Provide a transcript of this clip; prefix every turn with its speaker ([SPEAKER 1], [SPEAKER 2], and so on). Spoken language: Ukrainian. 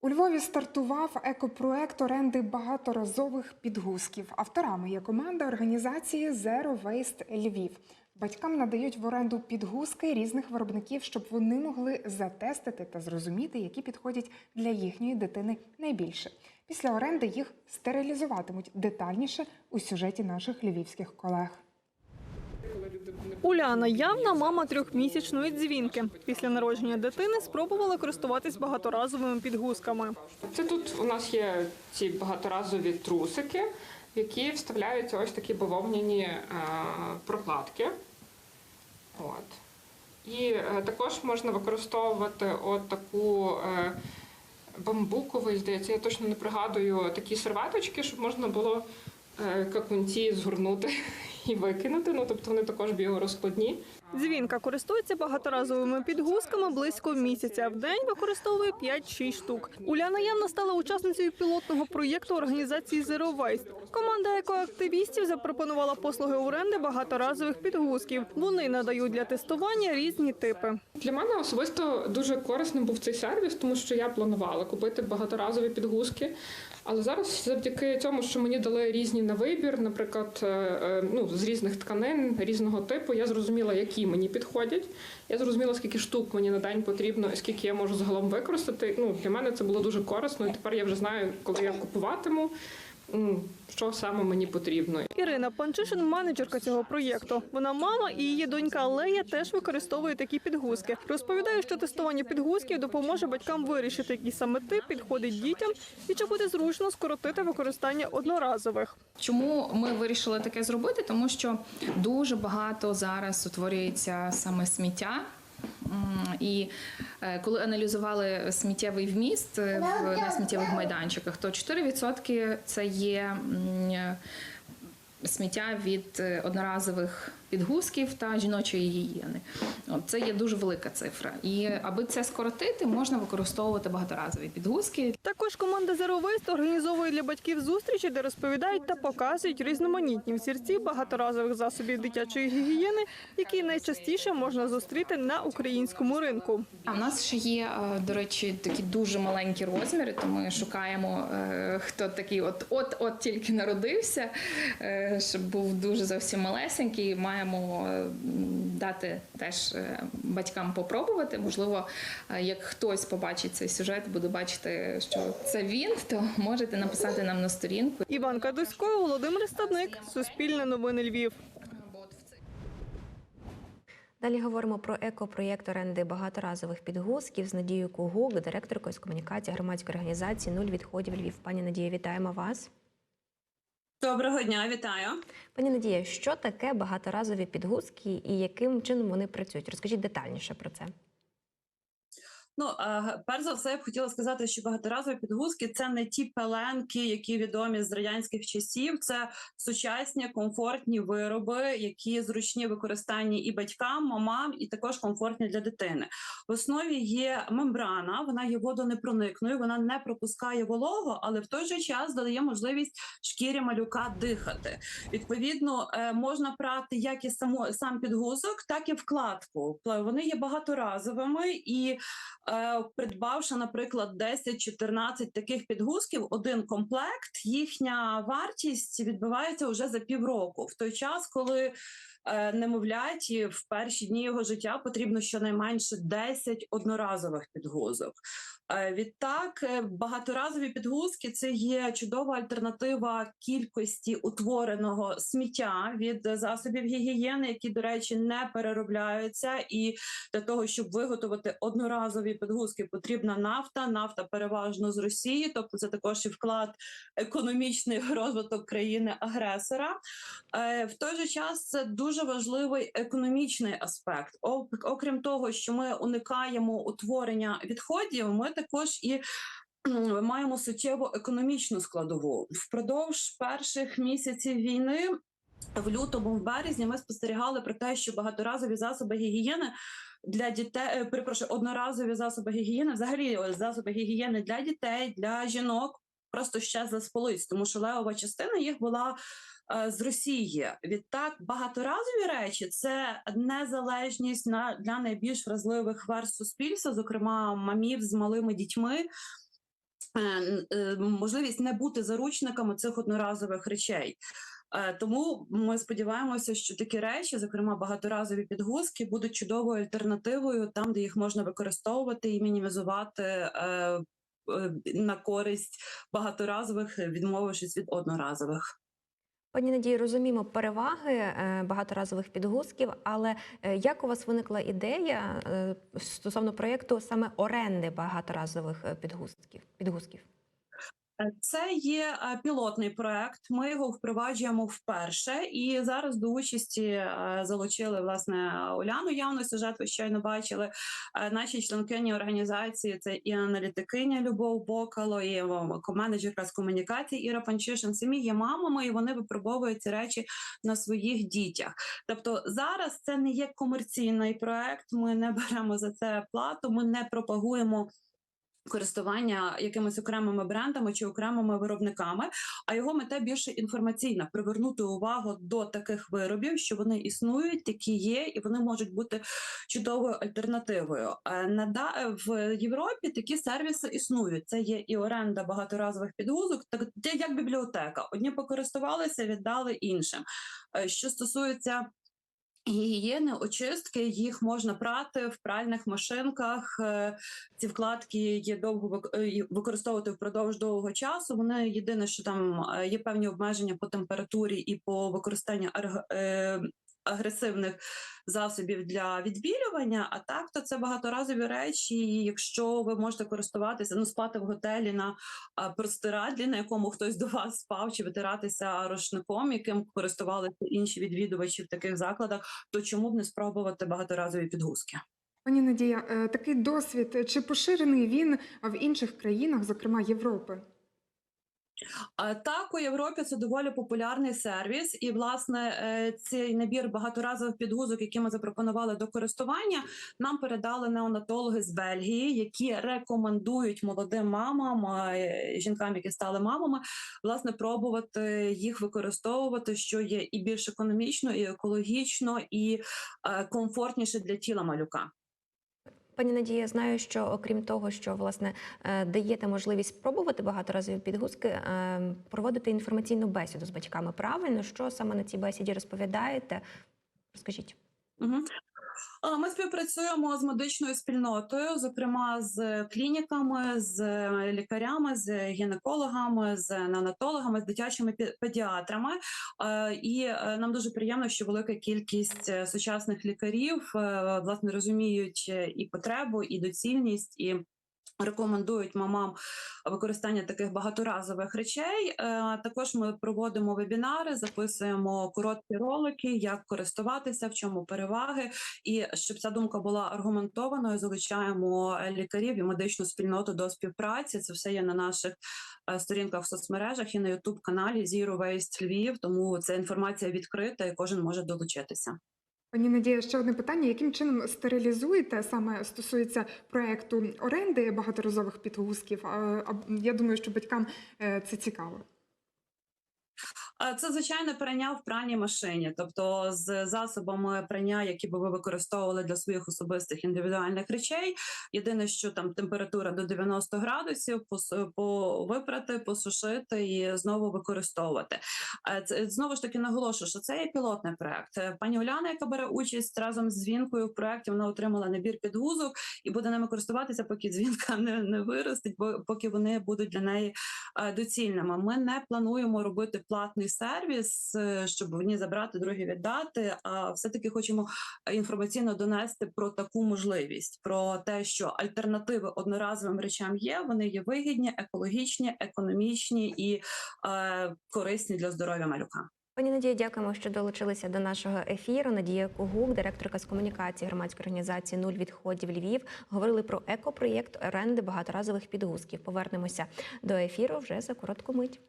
[SPEAKER 1] У Львові стартував екопроект оренди багаторазових підгузків. Авторами є команда організації Zero Waste Львів. Батькам надають в оренду підгузки різних виробників, щоб вони могли затестити та зрозуміти, які підходять для їхньої дитини найбільше. Після оренди їх стерилізуватимуть детальніше у сюжеті наших львівських колег.
[SPEAKER 2] Уляна явна мама трьохмісячної дзвінки. Після народження дитини спробувала користуватись багаторазовими підгузками.
[SPEAKER 3] Це тут у нас є ці багаторазові трусики, які вставляються ось такі бавовняні е, прокладки. От. І е, також можна використовувати от таку е, бамбукову, здається, я точно не пригадую такі серветочки, щоб можна було какунці згорнути і викинути. Ну, тобто вони також біорозкладні.
[SPEAKER 2] Дзвінка користується багаторазовими підгузками близько місяця. В день використовує 5-6 штук. Уляна явна стала учасницею пілотного проєкту організації Zero Waste. Команда екоактивістів запропонувала послуги оренди багаторазових підгузків. Вони надають для тестування різні типи.
[SPEAKER 3] Для мене особисто дуже корисним був цей сервіс, тому що я планувала купити багаторазові підгузки. Але зараз, завдяки цьому, що мені дали різні на вибір, наприклад, е, е, ну з різних тканин різного типу, я зрозуміла, які мені підходять. Я зрозуміла, скільки штук мені на день потрібно, і скільки я можу загалом використати. Ну для мене це було дуже корисно. І тепер я вже знаю, коли я купуватиму, що саме мені потрібно.
[SPEAKER 2] Ірина Панчишин, менеджерка цього проєкту. Вона мама і її донька Лея теж використовує такі підгузки. Розповідає, що тестування підгузків допоможе батькам вирішити, який саме тип підходить дітям, і чи буде зручно скоротити використання одноразових.
[SPEAKER 4] Чому ми вирішили таке зробити? Тому що дуже багато зараз утворюється саме сміття. І коли аналізували сміттєвий вміст е, на сміттєвих майданчиках, то 4% це є е, сміття від е, одноразових підгузків та жіночої гігієни. Це є дуже велика цифра. І аби це скоротити, можна використовувати багаторазові підгузки
[SPEAKER 2] Також команда Zero Waste організовує для батьків зустрічі, де розповідають та показують різноманітні взірці багаторазових засобів дитячої гігієни, які найчастіше можна зустріти на українському ринку.
[SPEAKER 4] А в нас ще є, е, до речі, такі дуже маленькі розміри, то ми шукаємо, е, хто такий от от от тільки народився, е, щоб був дуже зовсім малесенький. Маємо е, дати теж е, батькам попробувати. Можливо, е, як хтось побачить цей сюжет, буде бачити, що це він, то можете написати нам на сторінку.
[SPEAKER 2] Іван Кадусько, Володимир Стадник, Суспільне новини Львів.
[SPEAKER 5] Далі говоримо про екопроєкт оренди багаторазових підгузків з Надією Кугук, директоркою з комунікації громадської організації Нуль відходів Львів. Пані Надія, вітаємо вас.
[SPEAKER 6] Доброго дня, вітаю.
[SPEAKER 5] Пані Надія, що таке багаторазові підгузки і яким чином вони працюють? Розкажіть детальніше про це.
[SPEAKER 6] Ну перш за все, я б хотіла сказати, що багаторазові підгузки це не ті пеленки, які відомі з радянських часів. Це сучасні комфортні вироби, які зручні використанні і батькам, мамам, і також комфортні для дитини. В основі є мембрана, вона є водонепроникною, вона не пропускає вологу, але в той же час дає можливість шкірі малюка дихати. Відповідно, е, можна прати як і само сам підгузок, так і вкладку. Вони є багаторазовими і е, придбавши, наприклад, 10-14 таких підгузків, один комплект, їхня вартість відбувається вже за півроку. В той час, коли е, немовляті в перші дні його життя потрібно щонайменше 10 одноразових підгузок. Е, Відтак, е, багаторазові підгузки це є чудова альтернатива кількості утвореного сміття від е, засобів гігієни, які, до речі, не переробляються. І для того, щоб виготовити одноразові підгузки, потрібна нафта. Нафта переважно з Росії, тобто це також і вклад економічний розвиток країни-агресора. Е, В той же час це дуже важливий економічний аспект. Ок- Окрім того, що ми уникаємо утворення відходів, ми також і м, маємо суттєву економічну складову впродовж перших місяців війни. В лютому, в березні, ми спостерігали про те, що багаторазові засоби гігієни для дітей, е, перепрошую, одноразові засоби гігієни, взагалі засоби гігієни для дітей, для жінок просто щезли з полиць, тому що левова частина їх була е, з Росії. Відтак, багаторазові речі це незалежність на для найбільш вразливих верст суспільства, зокрема мамів з малими дітьми. е, можливість не бути заручниками цих одноразових речей. Е, Тому ми сподіваємося, що такі речі, зокрема багаторазові підгузки, будуть чудовою альтернативою там, де їх можна використовувати і мінімізувати е, е, на користь багаторазових, відмовившись від одноразових.
[SPEAKER 5] Пані Надії, розуміємо переваги багаторазових підгузків, але як у вас виникла ідея стосовно проєкту саме оренди багаторазових підгузків? підгузків?
[SPEAKER 6] Це є е, пілотний проект. Ми його впроваджуємо вперше, і зараз до участі е, залучили власне Уляну. Явно сюжет ви щойно бачили. Е, Наші членкині організації це і аналітикиня Любов Бокало, і менеджерка з комунікації Іра Панчишин. Самі є мамами, і вони випробовують ці речі на своїх дітях. Тобто зараз це не є комерційний проект. Ми не беремо за це плату. Ми не пропагуємо користування якимись окремими брендами чи окремими виробниками, а його мета більше інформаційна привернути увагу до таких виробів, що вони існують, такі є, і вони можуть бути чудовою альтернативою. Е, в Європі такі сервіси існують. Це є і оренда багаторазових підгузок, так як бібліотека. Одні покористувалися, віддали іншим. Е, Що стосується Гігієни, очистки їх можна прати в пральних машинках. е, Ці вкладки є довго е, використовувати впродовж довгого часу. Вони єдине, що там е, є певні обмеження по температурі і по використанню агресивних засобів для відбілювання. А так, то це багаторазові речі. І якщо ви можете користуватися, ну спати в готелі на простирадлі, на якому хтось до вас спав, чи витиратися рушником, яким користувалися інші відвідувачі в таких закладах, то чому б не спробувати багаторазові підгузки?
[SPEAKER 1] Пані Надія, е, такий досвід чи поширений він в інших країнах, зокрема Європи?
[SPEAKER 6] Так, у Європі це доволі популярний сервіс, і власне е, цей набір багаторазових підгузок, які ми запропонували до користування, нам передали неонатологи з Бельгії, які рекомендують молодим мамам, е, жінкам, які стали мамами, власне, пробувати їх використовувати, що є і більш економічно, і екологічно, і е, комфортніше для тіла малюка.
[SPEAKER 5] Пані Надія, знаю, що окрім того, що власне е, даєте можливість спробувати багаторазові підгузки, е, проводити інформаційну бесіду з батьками. Правильно, що саме на цій бесіді розповідаєте? Розкажіть.
[SPEAKER 6] Угу. Ми співпрацюємо з медичною спільнотою, зокрема з клініками, з лікарями, з гінекологами, з нанатологами, з дитячими пе- педіатрами. Е, І е, нам дуже приємно, що велика кількість е, сучасних лікарів е, власне розуміють е, і потребу, і доцільність, і рекомендують мамам використання таких багаторазових речей. Е, Також ми проводимо вебінари, записуємо короткі ролики, як користуватися, в чому переваги. І щоб ця думка була аргументованою, залучаємо лікарів і медичну спільноту до співпраці. Це все є на наших е, сторінках в соцмережах і на Ютуб каналі Zero Waste Львів. Тому ця інформація відкрита і кожен може долучитися.
[SPEAKER 1] Пані Надія, ще одне питання: яким чином стерилізуєте саме стосується проекту оренди багаторазових підгузків? Я думаю, що батькам е, це цікаво.
[SPEAKER 6] А Це звичайне прання в пральній машині, тобто з засобами прання, які би ви використовували для своїх особистих індивідуальних речей. Єдине, що там температура до 90 градусів, випрати, посушити і знову використовувати. Е, Це знову ж таки наголошую, що це є пілотний проект. Е, Пані Уляна, яка бере участь разом з дзвінкою в проекті, вона отримала набір підгузок і буде ними користуватися, поки дзвінка не, не виростить, поки вони будуть для неї е, доцільними. Ми не плануємо робити платний сервіс, е, щоб одні забрати, другі віддати. А все-таки хочемо е, інформаційно донести про таку можливість, про те, що альтернативи одноразовим речам є. Вони є вигідні, екологічні, економічні і е, корисні для здоров'я малюка.
[SPEAKER 5] Пані Надія, дякуємо, що долучилися до нашого ефіру. Надія Кугук, директорка з комунікації громадської організації Нуль відходів Львів, говорили про екопроєкт оренди багаторазових підгузків. Повернемося до ефіру вже за коротку мить.